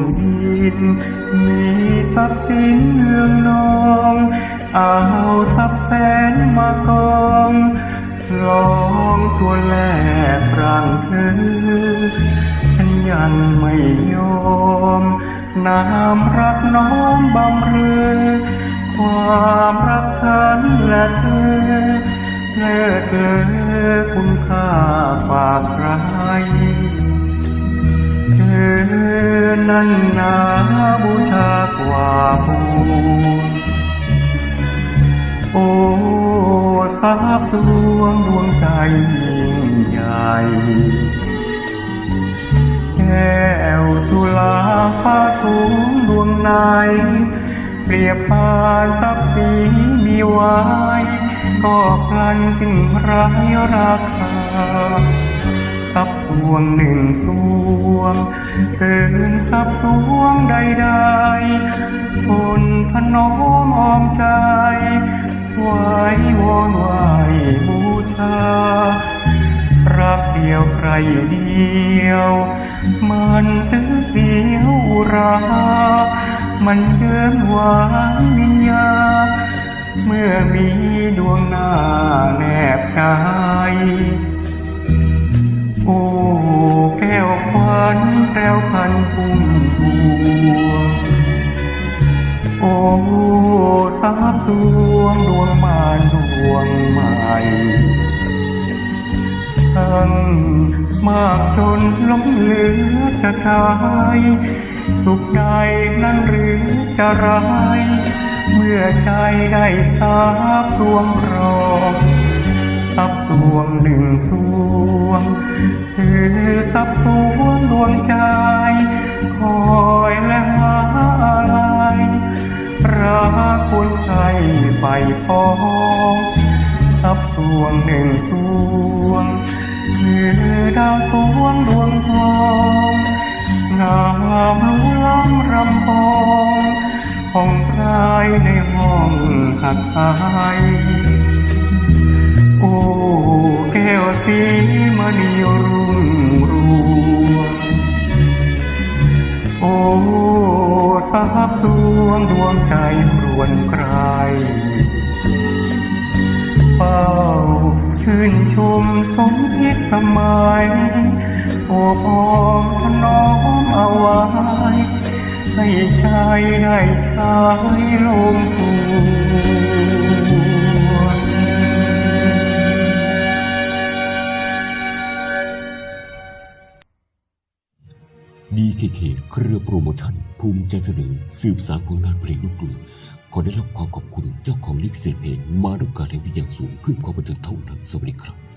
มดิน มีทรัพย์สินเรืองนอง เอาทรัพย์แสนมากองลองตัวแลกร่างเธอฉันยังไม่ยอม น้ำรักน้อมบำเรอความรักฉันและเธอเลิศเลอคุณค่าฝากใครเธอ นั้นนาบูชากว่าบูโอ้ทราบสวงดวงใจยิ่งใหญ่แก้วจุฬาฟ้าสูงดวงในเปรียบปานสักสีมีไว้ก็พลันสิ่งไร้ราคา สับสวงหนึ่งสวงเกินสับสวงใดๆคนพนอมอมใจไหว้วอนไหวบูชารักเดียวใครเดียว มันซื้อเสียวรา มันเยินหวานวิญญา เมื่อมีดวงหน้าแนบกาย นแก้วพันพุ่มพวงโอ้สาบสวงดวงมานดวงใหม่ทั้งมากจนล้มเหลือจะทายสุขใดนั้นหรือจะร้าย เมื่อใจได้สาบสวงรอง สับสวงหนึ่งสวงคือสับสวงดวงใจ คอยและหาอะไรรักคุณใครไฟฟองสับสวงหนึ่งสวงคือดาวสวงดวงทองงามลุ้ล้ำรำพองหองใครในห้องหักหาย แก้วสีมณีรุ่งรวโอ้สาบสวงดวงใจครวนใครเฝ้าชื่นชมสมพิษสมัยโอ้พอถนอมเอาไว้ให้ชายได้ชายลมพู DKK เครือโปรโมชั่น ภูมิใจเสนอสืบสารผลงานเพลงลูกทุ่งขอได้รับความขอบคุณเจ้าของลิขสิทธิ์เพลงมาด้วยการแห่งที่อย่างสูงเพื่อความบันเทิงเท่านั้นสวัสดีครับ